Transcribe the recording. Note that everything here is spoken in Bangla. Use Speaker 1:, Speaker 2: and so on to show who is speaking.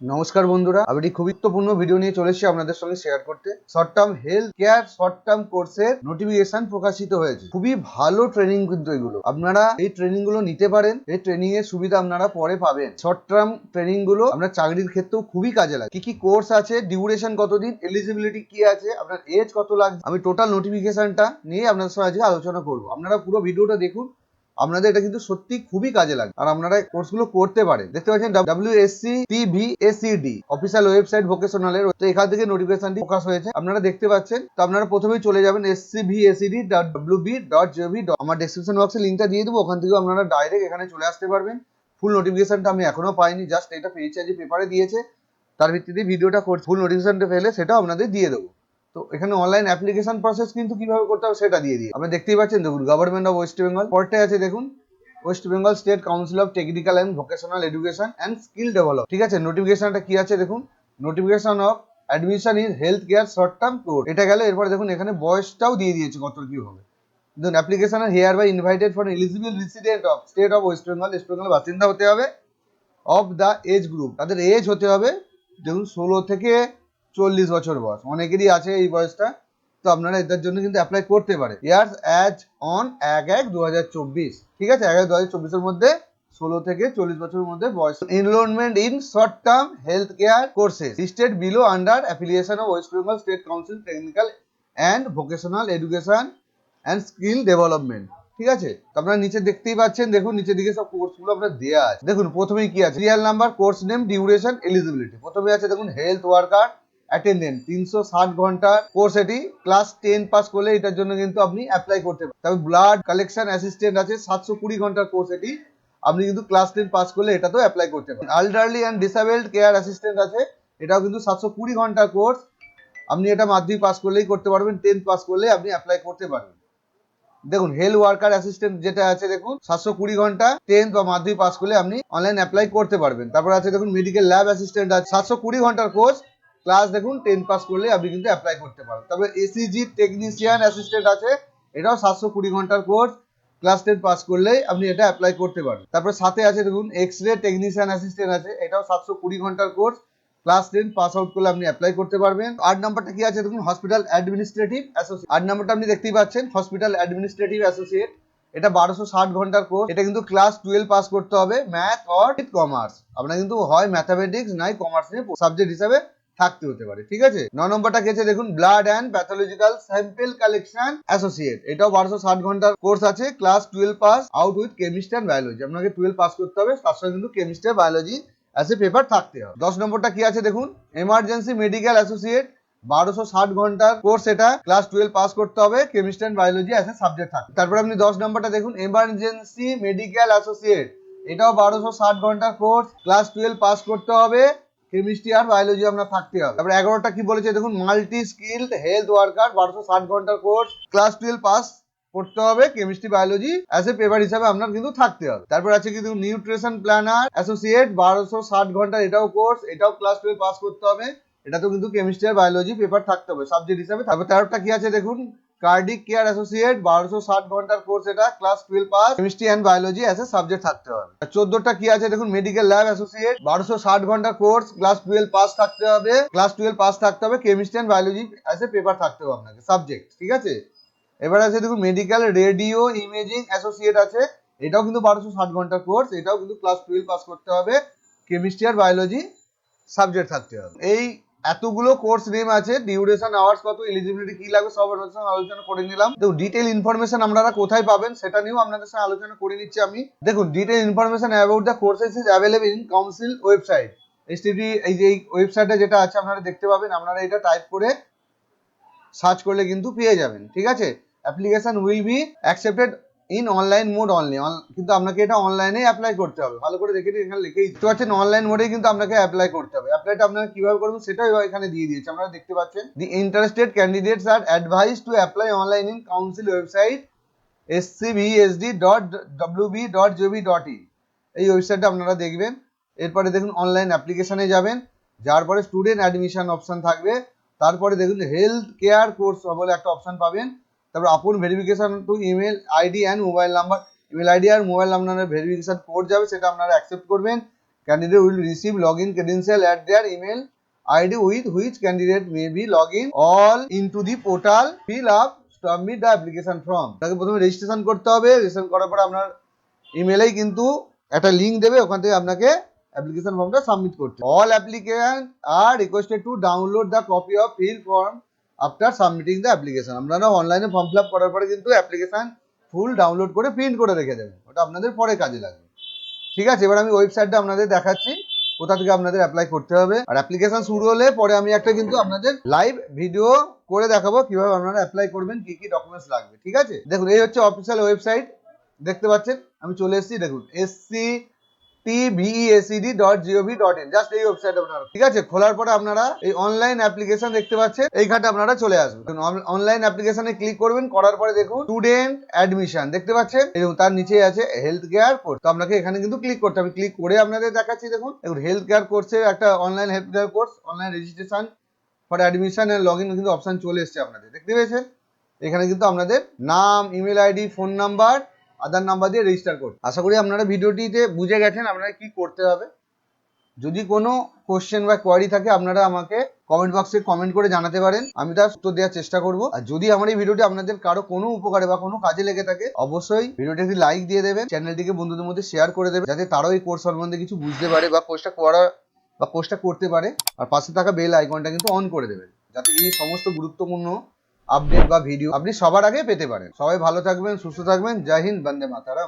Speaker 1: নমস্কার বন্ধুরা, আমি খুবই গুরুত্বপূর্ণ ভিডিও নিয়ে চলে এসেছি আপনাদের সঙ্গে শেয়ার করতে। Short term health care short term কোর্সের নোটিফিকেশন প্রকাশিত হয়েছে। খুবই ভালো ট্রেনিং কিন্তু এগুলো। আপনারা এই ট্রেনিংগুলো নিতে পারেন, এই ট্রেনিং এর সুবিধা আপনারা পরে পাবেন। শর্ট টার্ম ট্রেনিংগুলো আপনার চাকরির ক্ষেত্রেও খুবই কাজে লাগে। কি কি কোর্স আছে ডিউরেশন কতদিন এলিজিবিলিটি কি আছে, আপনার এজ কত লাগবে আমি টোটাল নোটিফিকেশনটা নিয়ে আপনাদের সঙ্গে আজকে আলোচনা করব। আপনারা পুরো ভিডিওটা দেখুন আপনাদের এটা কিন্তু সত্যি খুবই কাজে লাগে। আর আপনারা কোর্সগুলো করতে পারেন। দেখতে পাচ্ছেন W S C TV ACD official website ভোকেশনালের তো এখান থেকে নোটিফিকেশনটি প্রকাশ হয়েছে। আপনারা দেখতে পাচ্ছেন, তো আপনারা প্রথমেই চলে যাবেন S C V ACD dot W B dot gov আমার ডেসক্রিপশন বক্সে লিঙ্কটা দিয়ে দেবো। ওখান থেকেও আপনারা ডাইরেক্ট এখানে চলে আসতে পারবেন। ফুল নোটিফিকেশনটা আমি এখনও পাইনি জাস্ট এটা পেয়েছি আজ পেপারে দিয়েছে। তার ভিত্তিতে ভিডিওটা নোটিফিকেশনটা পেলে সেটাও আপনাদের দিয়ে দেবো। তো এখানে অনলাইন অ্যাপ্লিকেশন প্রসেস কিন্তু কীভাবে করতে হবে সেটা দিয়ে দিই। আপনি দেখতেই পাচ্ছেন, দেখুন গভর্নমেন্ট অফ ওয়েস্ট বেঙ্গল পরটাই আছে, দেখুন। West Bengal state council of technical and vocational education and skill develop ঠিক আছে নোটিফিকেশনটা কি আছে, দেখুন? Notification of admission in health care short term course এটা গেলে এরপর দেখুন, এখানে বয়সটাও দিয়ে দিয়েছে কত কি হবে। দেখুন application hereby invited for eligible resident of state of West Bengal West Bengal বাসিন্দা হতে হবে অফ দ্য এজ গ্রুপ তাদের এজ হতে হবে, দেখুন, ষোলো থেকে চল্লিশ বছর বয়স। অনেকেরই আছে এই বয়সটা। তো আপনারা এটার জন্য কিন্তু অ্যাপ্লাই করতে পারে ইয়ার্স অ্যাজ অন এক এক দু ঠিক আছে? এক এক দু হাজার মধ্যে ষোলো থেকে চল্লিশ বছরের মধ্যে বয়স। Enrollment in short term health care courses state below under affiliation of West Bengal state council technical and vocational education and skill development ঠিক আছে? আপনারা নিচে দেখতেই পাচ্ছেন। দেখুন, নিচের দিকে সব কোর্সগুলো আপনার দেওয়া আছে। দেখুন, প্রথমেই কি আছে? Serial number course name duration eligibility প্রথমে আছে, দেখুন হেলথ ওয়ার্কার অ্যাটেন্ডেন্ট তিনশো ষাট ঘণ্টা কোর্স এটি। ক্লাস টেন পাস করলে এটার জন্য কিন্তু আপনি অ্যাপ্লাই করতে পারেন তবে ব্লাড কালেকশন অ্যাসিস্ট্যান্ট আছে, সাতশো কুড়ি ঘণ্টার কোর্স এটি। আপনি কিন্তু ক্লাস টেন পাস করলে এটাতেও অ্যাপ্লাই করতে পারেন elderly and disabled care assistant আছে, এটাও কিন্তু সাতশো কুড়ি ঘণ্টার কোর্স আপনি এটা মাধ্যমিক পাস করলেই করতে পারবেন টেন্থ পাস করলে আপনি অ্যাপ্লাই করতে পারবেন। দেখুন হেলথ ওয়ার্কার অ্যাসিস্ট্যান্ট যেটা আছে, দেখুন, সাতশো কুড়ি ঘণ্টা টেন্থ বা মাধ্যমিক পাস করলে আপনি অনলাইন অ্যাপ্লাই করতে পারবেন। তারপর আছে, দেখুন মেডিকেল ল্যাব অ্যাসিস্ট্যান্ট আছে, সাতশো কুড়ি ঘণ্টার কোর্স ক্লাস দেখুন টেন পাস করলে আপনি কিন্তু অ্যাপ্লাই করতে পারেন। তবে এসিজি টেকনিশিয়ান অ্যাসিস্ট্যান্ট আছে, এটাও সাতশো কুড়ি ঘণ্টার কোর্স ক্লাস টেন পাস করলেই আপনি এটা অ্যাপ্লাই করতে পারেন তারপর সাথে আছে দেখুন এক্স রে টেকনিশিয়ান অ্যাসিস্ট্যান্ট আছে, এটাও সাতশো কুড়ি ঘণ্টার course class ten pass out করলে আপনি অ্যাপ্লাই করতে পারবেন। আট নাম্বারটা কি আছে দেখুন হসপিটাল অ্যাডমিনিস্ট্রেটিভ অ্যাসোসিয়েট আট নাম্বারটা আপনি দেখতেই পাচ্ছেন হসপিটাল অ্যাডমিনিস্ট্রেটিভ অ্যাসোসিয়েট এটা বারোশো ষাট ঘণ্টার কোর্স এটা কিন্তু ক্লাস টুয়েলভ পাস করতে হবে ম্যাথ অর কমার্স আপনার কিন্তু হয় ম্যাথামেটিক্স নাই কমার্স নিয়ে সাবজেক্ট হিসাবে থাকতে হতে পারে, ঠিক আছে? ন নম্বরটা আছে দেখুন blood and pathological sample collection associate এটাও বারোশো ষাট ঘণ্টার কোর্স আছে class twelve pass out with chemistry and biology আপনাকে টুয়েলভ পাস করতে হবে, তার সঙ্গে কিন্তু chemistry biology as a paper থাকতে হবে। দশ নম্বরটা কি আছে, দেখুন এমার্জেন্সি মেডিকেল অ্যাসোসিয়েট বারোশো ষাট ঘণ্টার কোর্স এটা ক্লাস টুয়েলভ পাস করতে হবে chemistry and biology as a subject থাকবে। তারপরে আপনি দশ নম্বরটা দেখুন এমার্জেন্সি মেডিকেল অ্যাসোসিয়েট এটাও বারোশো ষাট ঘণ্টার কোর্স ক্লাস টুয়েলভ পাস করতে হবে কেমিস্ট্রি আর বায়োলজি আপনার থাকতে হবে। তারপরে এগারোটা কি বলেছে দেখুন মাল্টি স্কিলড হেলথ ওয়ার্কার বারোশো ষাট ঘণ্টার কোর্স ক্লাস টুয়েলভ পাস করতে হবে। Chemistry biology as a paper হিসাবে আপনার কিন্তু থাকতে হবে। তারপর আছে কিন্তু নিউট্রিশন প্ল্যানার অ্যাসোসিয়েট বারোশো ষাট ঘণ্টার এটাও কোর্স এটাও ক্লাস টুয়েলভ পাস করতে হবে। এটা তো কিন্তু কেমিস্ট্রি আর বায়োলজি পেপার থাকতে হবে সাবজেক্ট হিসাবে। তারপর তেরোটা কি আছে দেখুন কার্ডিক কেয়ার অ্যাসোসিয়েট বারোশো ষাট ঘণ্টার কোর্স এটা class twelve pass chemistry and biology as a subject থাকতে হবে। চোদ্দটা কি আছে দেখুন মেডিকেল ল্যাব অ্যাসোসিয়েট বারোশো ষাট ঘণ্টার কোর্স ক্লাস টুয়েলভ পাস থাকতে হবে। ক্লাস টুয়েলভ পাস থাকতে হবে chemistry and biology as a paper থাকতে হবে আপনাকে সাবজেক্ট ঠিক আছে? এবার আছে দেখুন মেডিকেল রেডিও ইমেজিং অ্যাসোসিয়েট আছে, এটাও কিন্তু বারোশো ষাট ঘণ্টার কোর্স এটাও কিন্তু ক্লাস টুয়েলভ পাস করতে হবে। কেমিস্ট্রি আর বায়োলজি সাবজেক্ট থাকতে হবে। এই এতগুলো কোর্স নেম আছে ডিউরেশন আওয়ার্স কত এলিজিবিলিটি কি লাগবে সব আপনাদের সঙ্গে আলোচনা করে নিলাম। তো ডিটেল ইনফরমেশন আপনারা কোথায় পাবেন সেটা নিয়েও আপনাদের সঙ্গে আলোচনা করে নিচ্ছি আমি। দেখুন detail information about the courses is available in council website STD এই যে এই ওয়েবসাইটে যেটা আছে, আপনারা দেখতে পাবেন। আপনারা এটা টাইপ করে সার্চ করলে কিন্তু পেয়ে যাবেন, ঠিক আছে? Application will be accepted in online mode only কিন্তু আপনাকে এটা অনলাইনে অ্যাপ্লাই করতে হবে। ভালো করে দেখে এখানে লিখেই দিতে পারছেন অনলাইন মোডেই কিন্তু আপনাকে অ্যাপ্লাই করতে হবে। অ্যাপ্লাইটা আপনারা কীভাবে করবেন সেটাই এখানে দিয়ে দিয়েছে। আপনারা দেখতে পাচ্ছেন the interested candidates are advise to apply online in council website S C BSD dot W B dot gov dot in এই ওয়েবসাইটটা আপনারা দেখবেন। এরপরে দেখুন অনলাইন অ্যাপ্লিকেশনে যাবেন। যার পরে স্টুডেন্ট অ্যাডমিশন অপশান থাকবে। তারপরে দেখুন হেলথ কেয়ার কোর্স বলে একটা অপশান পাবেন। তারপর আপন verification to email ID and mobile number email ID R mobile নাম্বারের ভেরিফিকেশন কোড যাবে, সেটা আপনারা অ্যাকসেপ্ট করবেন। Candidate will receive log in receive login credential email ID with id candidate may be log in all all into the portal, fill up, submit the application form তাকে প্রথমে রেজিস্ট্রেশন করতে হবে রেজিস্ট্রেশন করার পর আপনার ইমেলেই কিন্তু একটা লিঙ্ক দেবে, ওখান থেকে আপনাকে অ্যাপ্লিকেশন ফর্মটা সাবমিট করতে all application are requested to download the copy of fill form after submitting the application আপনারা অনলাইনে ফর্ম ফিল আপ করার পরে কিন্তু অ্যাপ্লিকেশন ফুল ডাউনলোড করে প্রিন্ট করে রেখে দেবেন। ওটা আপনাদের পরে কাজে লাগবে। ঠিক আছে, এবার আমি ওয়েবসাইটটা আপনাদের দেখাচ্ছি। কোথা থেকে আপনাদের অ্যাপ্লাই করতে হবে। আর অ্যাপ্লিকেশন শুরু হলে পরে আমি একটা কিন্তু আপনাদের লাইভ ভিডিও করে দেখাবো কীভাবে আপনারা অ্যাপ্লাই করবেন, কি কি ডকুমেন্টস লাগবে। ঠিক আছে? দেখুন, এই হচ্ছে অফিসিয়াল ওয়েবসাইট দেখতে পাচ্ছেন? আমি চলে এসেছি। দেখুন SC TVACD dot gov dot in just এই ওয়েবসাইট আপনারা, ঠিক আছে? খোলার পরে আপনারা এই অনলাইন অ্যাপ্লিকেশন দেখতে পাচ্ছেন। এইখানে আপনারা চলে আসবেন। অনলাইন অ্যাপ্লিকেশনে ক্লিক করবেন, করার পরে দেখুন স্টুডেন্ট অ্যাডমিশন দেখতে পাচ্ছেন? এবং তার নিচে আছে হেলথ কেয়ার কোর্স তো আপনাকে এখানে কিন্তু ক্লিক করতে হবে। ক্লিক করে আপনাদের দেখাচ্ছি, দেখুন। দেখুন হেলথ কেয়ার কোর্সের একটা online health care course online registration for admission and log in কিন্তু অপশন চলে এসেছে আপনাদের। দেখতে পেয়েছেন? এখানে কিন্তু আপনাদের নাম email ID phone number Aadhaar number দিয়ে রেজিস্টার করতে। আশা করি আপনারা ভিডিওটিতে বুঝে গেছেন আপনারা কি করতে হবে। যদি কোনো কোশ্চেন বা কোয়ারি থাকে, আপনারা আমাকে কমেন্ট বক্সে কমেন্ট করে জানাতে পারেন। আমি তার উত্তর দেওয়ার চেষ্টা করব। আর যদি আমার এই ভিডিওটি আপনাদের কারও কোনো উপকারে বা কোনো কাজে লেগে থাকে, অবশ্যই ভিডিওটি একটি লাইক দিয়ে দেবেন। চ্যানেলটিকে বন্ধুদের মধ্যে শেয়ার করে দেবেন, যাতে তারাও এই কোর্স সম্বন্ধে কিছু বুঝতে পারে বা কোর্সটা করা বা কোর্সটা করতে পারে। আর পাশে থাকা বেল আইকনটা কিন্তু অন করে দেবেন, যাতে এই সমস্ত গুরুত্বপূর্ণ আপডেট বা ভিডিও আপনি সবার আগে পেতে পারেন। সবাই ভালো থাকবেন, সুস্থ থাকবেন। জয় হিন্দ, বন্দে মাতারাম।